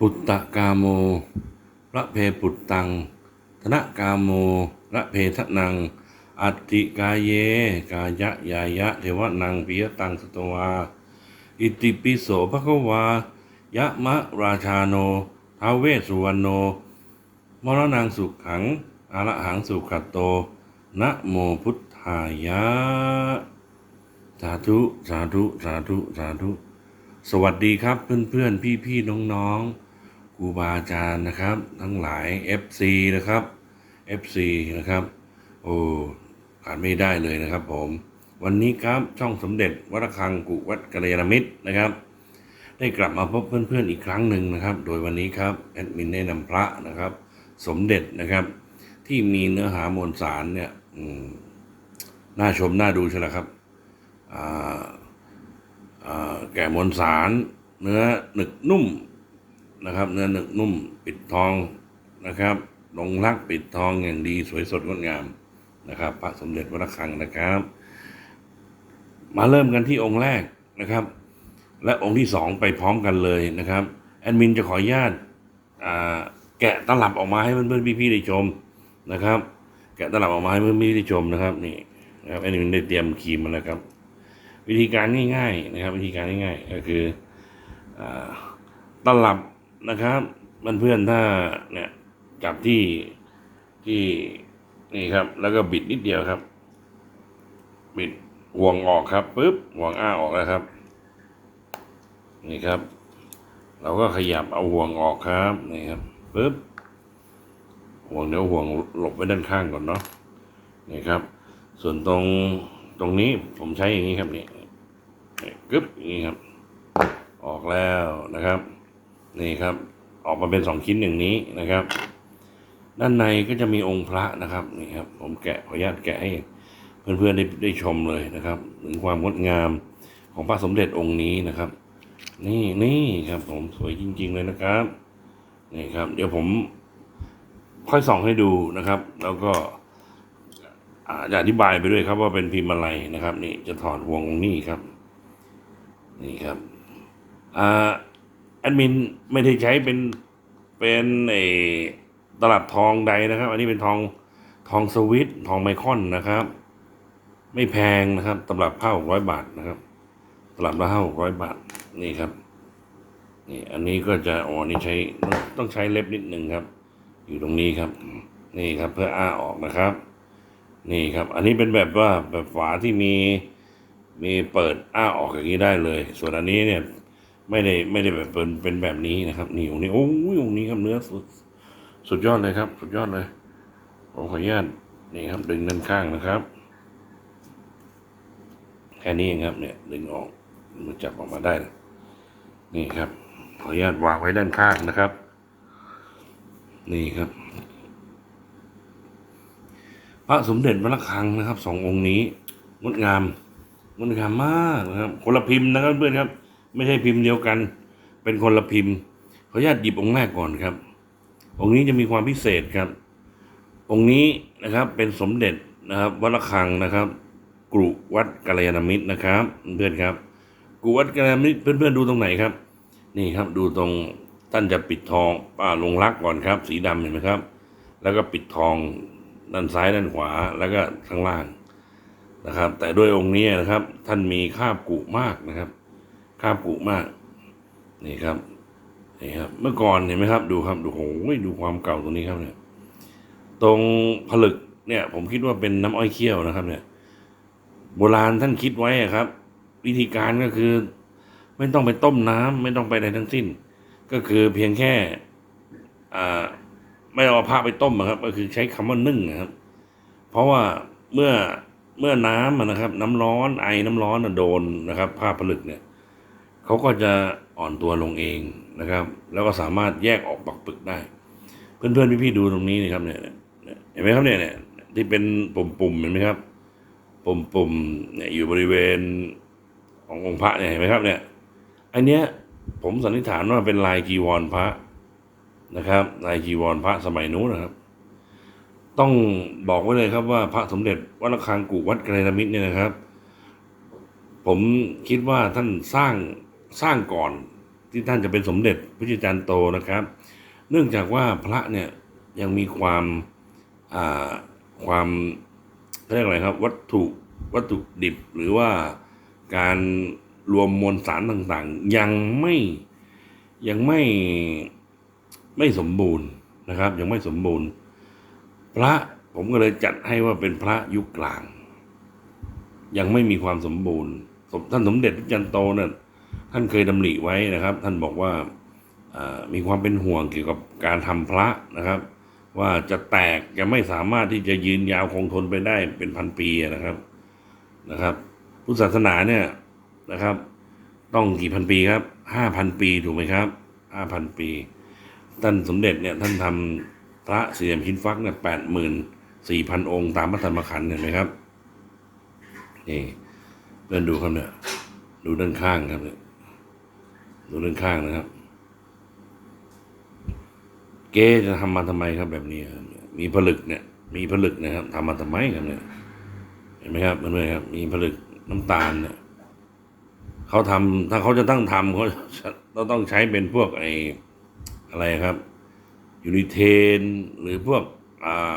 ปุตตะกาโมระเพปุตตัง ธนกาโมระเพทนัง อัตติกายเย กายะยายะ เทวนังปิยตังสตวา อิติปิโสภควายะมะราชาโนท้าเวสุวรรณโน มรณังสุขขังอรหังสุขัตโต นะโมพุทธายะ สาธุ สาธุ สาธุ สาธุ สวัสดีครับเพื่อนเพื่อนพี่พี่ๆ น้องๆ ครูบาอาจารย์นะครับ ทั้งหลาย FC นะครับ FC นะครับ โอ้ขาดไม่ได้เลยนะครับ ผม วันนี้ครับช่องสมเด็จวัดระฆังกุวัดกัลยาณมิตรนะครับ ได้กลับมาพบเพื่อนๆอีกครั้งหนึ่งนะครับ โดยวันนี้ครับแอดมินได้นำพระนะครับ สมเด็จนะครับ ที่มีเนื้อหามวลสารเนี่ยน่าชมน่าดูใช่ไหมครับแก่มวลสาร เนื้อหนึกนุ่ม นะครับ เนื้อหนึกนุ่มปิดทองนะครับลงรักปิดทองอย่างดีสวยสดงดงามนะครับ พระสมเด็จวัดระฆังนะครับ มาเริ่มกันที่องค์แรกนะครับ และองค์ที่สองไปพร้อมกันเลยนะครับแอดมินจะขออนุญาตแกะตลับออกมาให้เพื่อนๆพี่ๆได้ชมนะครับ แกะตลับออกมาให้เพื่อนๆได้ชมนะครับนี่นะครับแอดมินได้เตรียมครีมมาแล้วครับ วิธีการง่าย ๆ นะครับ วิธีการง่ายๆก็คืออตลับ นะครับเพื่อนๆถ้าเนี่ยจับที่ที่นี่ครับ แล้วก็บิดนิดเดียวครับ บิดห่วงออกครับปุ๊บห่วงอ้าออกแล้วครับ นี่ครับ เราก็ขยับเอาห่วงออกครับนี่ครับปุ๊บห่วงเดี๋ยวห่วงหลบไว้ด้านข้างก่อนเนาะนี่ครับ ส่วนตรงตรงนี้ผมใช้อย่างนี้ครับนี่นี่กึ๊บอย่างนี้ครับ ออกแล้วนะครับ นี่ครับ ออกมาเป็นสองชิ้นอย่างนี้นะครับ ด้านในก็จะมีองค์พระนะครับนี่ครับ ผมแกะขออนุญาตแกะให้เพื่อนๆได้ได้ชมเลยนะครับถึงความงดงามของพระสมเด็จองค์นี้นะครับ นี่นี่ครับ ผมสวยจริง ๆ เลยนะครับนี่ครับ เดี๋ยวผมค่อยส่องให้ดูนะครับ แล้วก็อจะอธิบายไปด้วยครับว่าเป็นพิมพ์อะไรนะครับ นี่จะถอดห่วงตรงนี้ครับ นี่ครับอ่า ดมินไม่ได้ใช้เป็นเป็นไอตลับทองใดนะครับ อันนี้เป็นทองทองสวิตทองไมคอนนะครับ ไม่แพงนะครับตลับห้าร้อยบาทนะครับตลับละห้าร้อยบาทนี่ครับนี่อันนี้ก็จะอ๋อนี่ใช้ต้องต้องใช้เล็บนิดนึงครับ อยู่ตรงนี้ครับ นี่ครับเพื่ออ้าออกนะครับ นี่ครับ อันนี้เป็นแบบว่าแบบฝาที่มีมีเปิดอ้าออกอย่างนี้ได้เลย ส่วนอันนี้เนี่ย ไม่ได้ไม่ได้แบบเป็นเป็นแบบนี้นะครับนี่องค์นี้โอ้ยองค์นี้ครับเนื้อสุดสุดยอดเลยครับ สุดยอดเลยผมขออนุญาตนี่ครับ ดึงด้านข้างนะครับ แค่นี้เองครับ เนี่ย ดึงออกมันจับออกมาได้ นี่ครับ ขออนุญาตวางไว้ด้านข้างนะครับ นี่ครับ พระสมเด็จวัดระฆังนะครับสององค์นี้งดงามงดงามมากนะครับคนละพิมพ์นะครับเพื่อนครับ ไม่ใช่พิมพ์เดียวกัน เป็นคนละพิมพ์ขออนุญาตหยิบองค์แรกก่อนครับ องค์นี้จะมีความพิเศษครับ องค์นี้นะครับเป็นสมเด็จนะครับวัดระฆังนะครับกรุวัดกัลยาณมิตรนะครับ เพื่อนครับกรุวัดกัลยาณมิตรเพื่อนๆดูตรงไหนครับ นี่ครับดูตรงท่านจะปิดทองป้าลงรักก่อนครับ สีดำเห็นไหมครับ แล้วก็ปิดทองด้านซ้ายด้านขวาแล้วก็ข้างล่างนะครับ แต่ด้วยองค์นี้นะครับท่านมีคาบกุมากนะครับ คาบกุมาก นี่ครับนี่ครับ เมื่อก่อนเห็นไหมครับ ดูครับดูโอ้ยดูความเก่าตรงนี้ครับเนี่ย ตรงผลึกเนี่ย ผมคิดว่าเป็นน้ำอ้อยเคี่ยวนะครับ เนี่ย โบราณท่านคิดไว้ครับ วิธีการก็คือ ไม่ต้องไปต้มน้ำไม่ต้องไปใดทั้งสิ้น ก็คือเพียงแค่อ่าไม่เอาผ้าไปต้มอะครับ ก็คือใช้คำว่านึ่งนะครับ เพราะว่าเมื่อเมื่อน้ำนะครับ น้ำร้อนไอน้ำร้อนโดนนะครับผ้าผลึกเนี่ย เขาก็จะอ่อนตัวลงเองนะครับ แล้วก็สามารถแยกออกปักปึกได้ เพื่อนๆพี่ๆดูตรงนี้นะครับเนี่ยเห็นไหมครับเนี่ยเนี่ยที่เป็นปุ่มๆเห็นไหมครับปุ่มๆเนี่ยอยู่บริเวณขององค์พระเนี่ยเห็นไหมครับเนี่ยอันเนี้ยผมสันนิษฐานว่าเป็นลายจีวรพระนะครับลายจีวรพระสมัยนู้นนะครับ ต้องบอกไว้เลยครับว่าพระสมเด็จวัดระฆังกุวัดไกรมิตรเนี่ยนะครับ ผมคิดว่าท่านสร้าง สร้างก่อนที่ท่านจะเป็นสมเด็จพระจิจารย์โตนะครับ เนื่องจากว่าพระเนี่ยยังมีความาความเรียกอะไรครับ วัตถุวัตถุดิบหรือว่าการรวมมวลสารต่างๆ ยังไม่ยังไม่ไม่สมบูรณ์นะครับ ยังไม่สมบูรณ์ พระผมก็เลยจัดให้ว่าเป็นพระยุคกลาง ยังไม่มีความสมบูรณ์ท่านสมเด็จพระจันโตเนี่ย ท่านเคยดำริไว้นะครับ ท่านบอกว่ามีความเป็นห่วงเกี่ยวกับการทำพระนะครับ ว่าจะแตกจะไม่สามารถที่จะยืนยาวคงทนไปได้เป็นพันปีนะครับนะครับ พุทธศาสนาเนี่ยนะครับ ต้องกี่พันปีครับห้าพันปีถูกไหมครับห้าพันปีท่านสมเด็จเนี่ยท่านทำพระสี่เหลี่ยมหินฟักเนี่ยแปดหมื่นสี่พันองค์ตามพระธรรมขันธ์เห็นไหมครับนี่เดินดูครับเนี่ยดูด้านข้างครับเนี่ย ดูด้านข้างนะครับ เก๊จะทำมาทำไมครับแบบนี้ครับมีผลึกเนี่ย มีผลึกนะครับทำมาทำไมครับเนี่ย เห็นไหมครับเพื่อนๆครับ มีผลึกน้ำตาลเนี่ยเขาทำถ้าเขาจะตั้งทำเขาเราต้องใช้เป็นพวกไออะไรครับยูนิเทน หรือพวกอ่า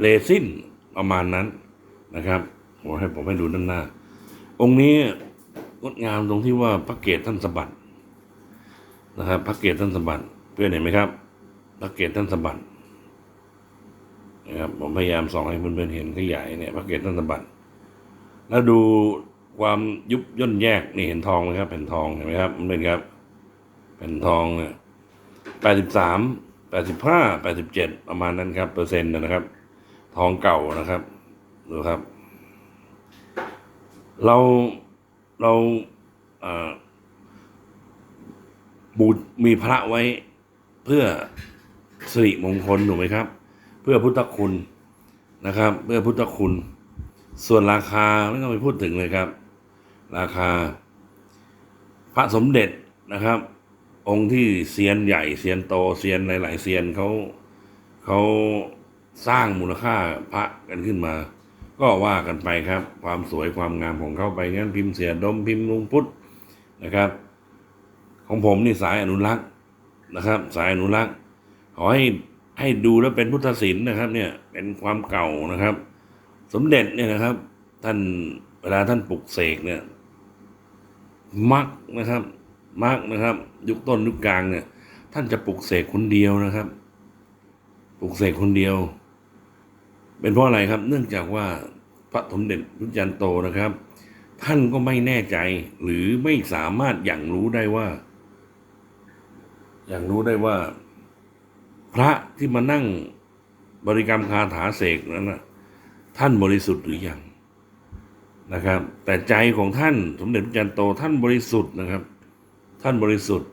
เลซินประมาณนั้นนะครับผมให้ผมให้ดูด้านหน้า องค์นี้ งดงามตรงที่ว่าพระเกศท่านสะบัดนะครับพระเกศท่านสะบัดเพื่อนเห็นไหมครับพระเกศท่านสะบัดนะครับผมพยายามส่องให้เพื่อนๆเห็นขยายเนี่ยพระเกศท่านสะบัดแล้วดูความยุบย่นแยกนี่เห็นทองไหมครับแผ่นทองเห็นไหมครับมันเป็นครับแผ่นทองเนี่ยแปดสิบสามแปดสิบห้าแปดสิบเจ็ดประมาณนั้นครับเปอร์เซ็นต์นะครับ ทองเก่านะครับดูครับ เรา เราบูมีพระไว้เพื่อสิริมงคลถูกไหมครับ เพื่อพุทธคุณนะครับ เพื่อพุทธคุณ ส่วนราคาไม่ต้องไปพูดถึงเลยครับ ราคา พระสมเด็จนะครับ องค์ที่เซียนใหญ่เซียนโตเซียนหลาย ๆเซียนเขาเขาสร้างมูลค่าพระกันขึ้นมา ก็ว่ากันไปครับ ความสวยความงามของเขาไปงั้นพิมพ์เสียดมพิมพ์ลุงพุทธนะครับ ของผมนี่สายอนุรักษ์นะครับ สายอนุรักษ์ขอให้ให้ดูแล้วเป็นพุทธศิลป์นะครับ เนี่ยเป็นความเก่านะครับ สมเด็จเนี่ยนะครับ ท่านเวลาท่านปลุกเสกเนี่ยมักนะครับมักนะครับ ยุคต้นยุคกลางเนี่ย ท่านจะปลุกเสกคนเดียวนะครับ ปลุกเสกคนเดียว เป็นเพราะอะไรครับ เนื่องจากว่าพระสมเด็จพระจันโตนะครับ ท่านก็ไม่แน่ใจหรือไม่สามารถอย่างรู้ได้ว่า อย่างรู้ได้ว่า พระที่มานั่งบริกรรมคาถาเสกนั้นนะท่านบริสุทธิ์หรือยังนะครับ แต่ใจของท่านสมเด็จพระจันโตท่านบริสุทธิ์นะครับ ท่านบริสุทธิ์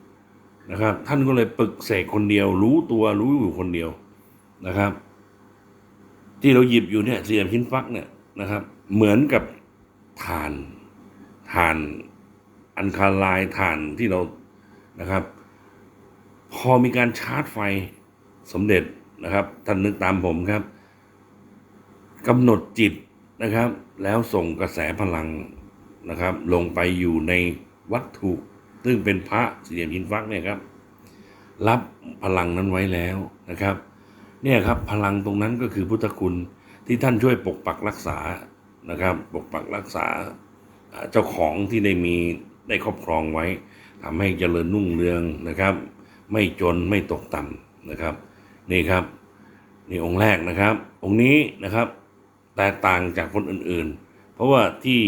นะครับ ท่านก็เลยปรึกเสกคนเดียว รู้ตัวรู้อยู่คนเดียวนะครับ ที่เราหยิบอยู่เนี่ยเสียมชิ้นฟักเนี่ยนะครับ เหมือนกับถ่านถ่านอันคาลายถ่านที่เรานะครับ พอมีการชาร์จไฟสมเด็จนะครับท่านนึกตามผมครับกำหนดจิตนะครับ แล้วส่งกระแสพลังนะครับ ลงไปอยู่ในวัตถุ ซึ่งเป็นพระสี่เหลี่ยมหินฟักเนี่ยครับ รับพลังนั้นไว้แล้วนะครับ เนี่ยครับพลังตรงนั้นก็คือพุทธคุณที่ท่านช่วยปกปักรักษานะครับ ปกปักรักษาเจ้าของที่ได้มีได้ครอบครองไว้ทำให้เจริญรุ่งเรืองนะครับ ไม่จนไม่ตกต่ำนะครับ นี่ครับนี่องค์แรกนะครับ องค์นี้นะครับแตกต่างจากคนอื่นๆ เพราะว่าที่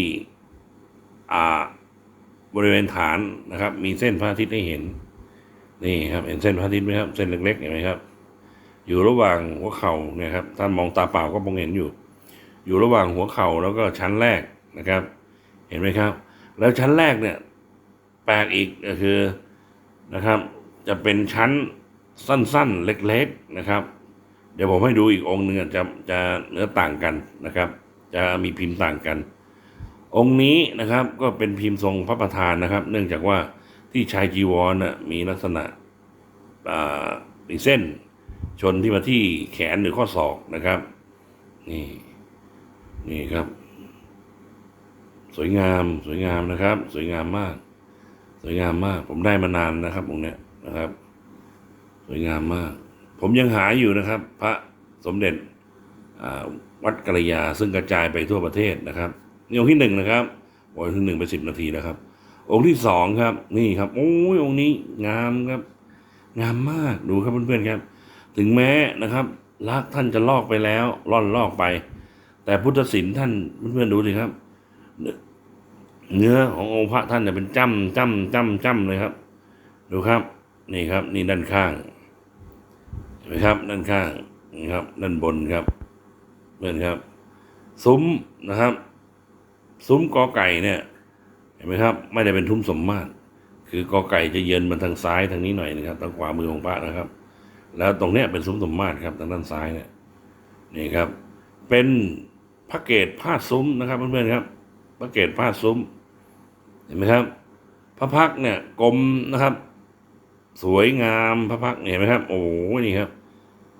บริเวณฐานนะครับ มีเส้นพระอาทิตย์ให้เห็นนี่ครับเห็นเส้นพระอาทิตย์ไหมครับเส้นเล็กๆเห็นไหมครับ อยู่ระหว่างหัวเข่าเนี่ยครับท่านมองตาเปล่าก็มองเห็นอยู่ อยู่ระหว่างหัวเข่าแล้วก็ชั้นแรกนะครับ เห็นไหมครับ แล้วชั้นแรกเนี่ยแปลกอีกก็คือนะครับ จะเป็นชั้นสั้นๆเล็กๆนะครับ เดี๋ยวผมให้ดูอีกองค์หนึ่งจะจะเนื้อต่างกันนะครับ จะมีพิมพ์ต่างกัน องค์นี้นะครับก็เป็นพิมพ์ทรงพระประธานนะครับ เนื่องจากว่าที่ชายจีวรนะมีลักษณะมีเส้น ชนที่มาที่แขนหรือข้อศอกนะครับ นี่ นี่ครับ สวยงาม สวยงามนะครับ สวยงามมาก สวยงามมาก ผมได้มานานนะครับองค์เนี้ยนะครับ สวยงามมาก ผมยังหาอยู่นะครับ พระสมเด็จวัดกัลยาซึ่งกระจายไปทั่วประเทศนะครับนี่องค์ที่หนึ่งนะครับบอกองค์ที่หนึ่งไปสิบนาทีแล้วครับ องค์ที่สองครับ นี่ครับโอ้ยองค์นี้งามครับ งามมากดูครับเพื่อนๆครับ ถึงแม้นะครับลักท่านจะลอกไปแล้วล่อนลอกไป แต่พุทธศิลป์ท่านเพื่อนๆดูสิครับ เนื้อขององค์พระท่านเนี่ยเป็นจ้ำจ้ำจ้ำจ้ำเลยครับ ดูครับ นี่ครับ นี่ด้านข้างเห็นไหมครับ ด้านข้างนี่ครับ ด้านบนครับเพื่อนครับ ซุ้มนะครับ ซุ้มกอไก่เนี่ย เห็นไหมครับ ไม่ได้เป็นทุ่มสมมาตรคือกอไก่จะเยืนมาทางซ้ายทางนี้หน่อยนะครับทางขวามือของพระนะครับ แล้วตรงเนี้ยเป็นซุ้มสมมาตรครับทางด้านซ้ายเนี่ยนี่ครับ เป็นพระเกศพาดซุ้มนะครับเพื่อนๆครับพระเกศพาดซุ้ม เห็นไหมครับ พระพักเนี่ยกลมนะครับ สวยงามพระพักเห็นไหมครับ โอ้โหนี่ครับ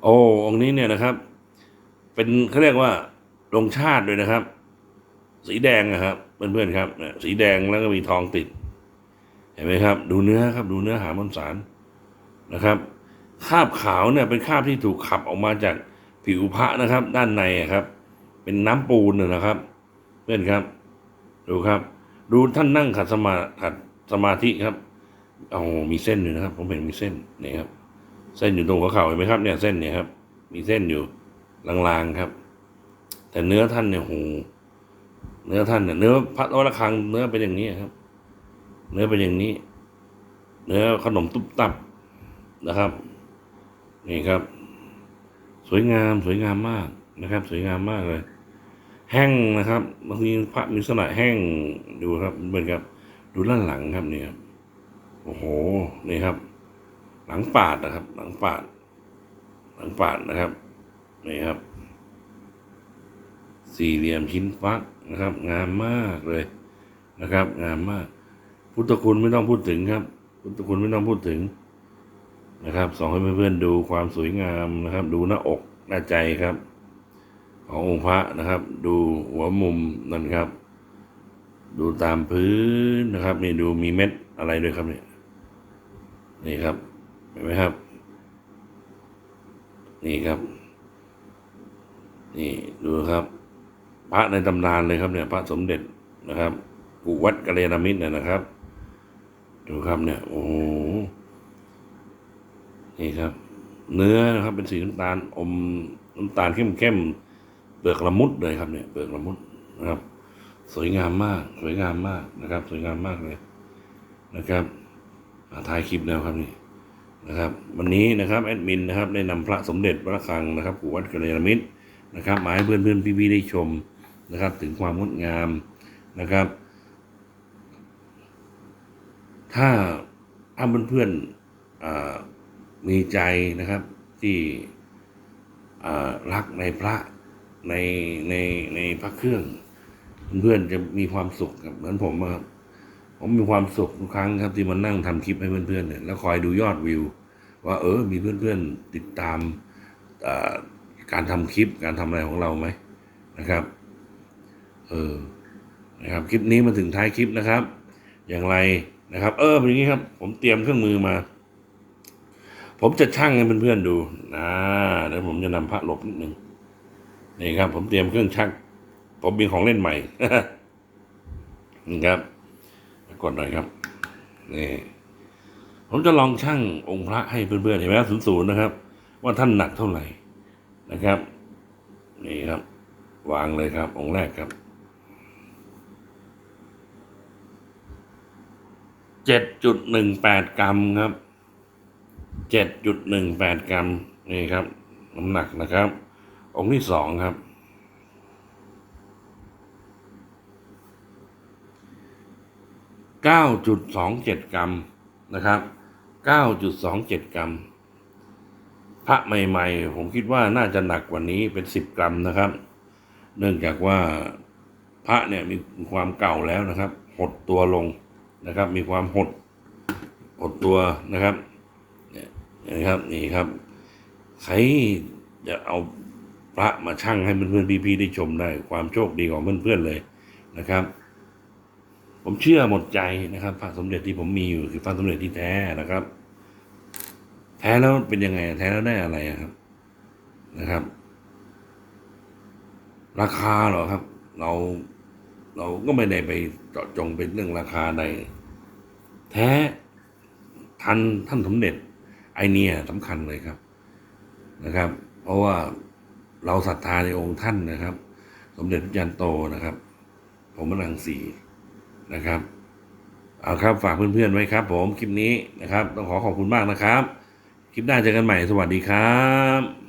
โอ้องค์นี้เนี่ยนะครับ เป็นเขาเรียกว่าลงชาติด้วยนะครับ สีแดงนะครับเพื่อนๆครับสีแดงแล้วก็มีทองติด เห็นไหมครับ ดูเนื้อครับ ดูเนื้อหามวลสารนะครับ คราบขาวเนี่ยเป็นคราบที่ถูกขับออกมาจากผิวพระนะครับ ด้านในครับ เป็นน้ำปูนน่ะนะครับ เพื่อนครับ ดูครับ ดูท่านนั่งขัดสมาขัดสมาธิครับเอามีเส้นอยู่นะครับ ผมเห็นมีเส้นนี่ครับ เส้นอยู่ตรงหัวเข่าเห็นไหมครับ เนี่ยเส้นเนี่ยครับ มีเส้นอยู่ลางๆครับ แต่เนื้อท่านเนี่ยโหเนื้อท่านเนี่ยเนื้อพระวรคังเนื้อเป็นอย่างนี้ครับ เนื้อเป็นอย่างนี้ เนื้อขนมตุ๊บตับนะครับ นี่ครับ สวยงามสวยงามมากนะครับ สวยงามมากเลย แห้งนะครับบางทีพระมีลักษณะแห้งดูครับเหมือนครับ ดูด้านหลังครับเนี่ยครับโอ้โหนี่ครับ หลังปาดนะครับ หลังปาด หลังปาดนะครับนี่ครับ สี่เหลี่ยมชิ้นฟักนะครับ งามมากเลยนะครับ งามมาก พุทธคุณไม่ต้องพูดถึงครับ พุทธคุณไม่ต้องพูดถึง นะครับสองให้เพื่อนๆดูความสวยงามนะครับ ดูหน้าอกหน้าใจครับ ขององค์พระนะครับ ดูหัวมุมนั่นครับ ดูตามพื้นนะครับนี่ดูมีเม็ดอะไรด้วยครับเนี่ยนี่ครับเห็นไหมครับ นี่ครับนี่ดูครับ พระในตำนานเลยครับเนี่ย พระสมเด็จนะครับกุวัดกะเลนามิตรเนี่ยนะครับ ดูครับเนี่ยโอ้โห นี่ครับ เนื้อนะครับเป็นสีน้ำตาลอมน้ำตาลเข้มๆเปลือกละมุดเลยครับเนี่ยเปลือกละมุดนะครับ สวยงามมาก สวยงามมากนะครับ สวยงามมากเลยนะครับอ่าท้ายคลิปแล้วครับนี่นะครับ วันนี้นะครับแอดมินนะครับได้นำพระสมเด็จพระคลังนะครับปู่วัดกระเนรมิตรนะครับมาให้เพื่อนเพื่อนๆพี่ๆได้ชมนะครับ ถึงความงดงามนะครับ ถ้าถ้าเพื่อนเพื่อนๆอ่า มีใจนะครับที่รักในพระในในในพระเครื่อง เพื่อนจะมีความสุขกับเหมือนผมครับผมมีความสุขทุกครั้งครับที่มานั่งทำคลิปให้เพื่อนๆเนี่ยแล้วคอยดูยอดวิว ว่าเออมีเพื่อนๆติดตามการทำคลิปการทำอะไรของเราไหมนะครับ เออนะครับคลิปนี้มาถึงท้ายคลิปนะครับ อย่างไรนะครับ เออเป็นอย่างนี้ครับ ผมเตรียมเครื่องมือมา ผมจะชั่งให้เพื่อนๆดูนะเดี๋ยวผมจะนำพระหลบนิดนึงนี่ครับ ผมเตรียมเครื่องชั่งผมมีของเล่นใหม่นี่ครับกดหน่อยครับนี่ผมจะลองชั่งองค์พระให้เพื่อนๆเห็นไหมศูนย์ศูนย์นะครับ ว่าท่านหนักเท่าไหร่นะครับ นี่ครับ วางเลยครับ องค์แรกครับเจ็ดจุดหนึ่งแปดกรัมครับ เจ็ดจุดหนึ่งแปดกรัมนี่ครับน้ำหนักนะครับ องค์ที่สองครับ เก้าจุดสองเจ็ดกรัมนะครับเก้าจุดสองเจ็ดกรัม พระใหม่ๆ ผมคิดว่าน่าจะหนักกว่านี้เป็นสิบกรัมนะครับ เนื่องจากว่าพระเนี่ยมีความเก่าแล้วนะครับ หดตัวลงนะครับ มีความหด หดตัวนะครับ นะครับนี่ครับ ใครจะเอาพระมาชั่งให้เพื่อนๆพี่ๆได้ชมได้ ความโชคดีของเพื่อนๆเลยนะครับ ผมเชื่อหมดใจนะครับ พระสมเด็จที่ผมมีอยู่คือพระสมเด็จที่แท้นะครับ แท้แล้วเป็นยังไง แท้แล้วได้อะไระครับนะครับ ราคาเหรอครับ เราเราก็ไม่ได้ไปเจาะจงเป็นเรื่องราคาใดแท้ทันท่านสมเด็จ ไอเนี่ยสำคัญเลยครับนะครับ เพราะว่าเราศรัทธาในองค์ท่านนะครับ สมเด็จพระจันโตนะครับ ผมมนังสีนะครับเอาครับฝากเพื่อนๆไว้ครับ ผมคลิปนี้นะครับ ต้องขอขอบคุณมากนะครับ คลิปหน้าเจอกันใหม่สวัสดีครับ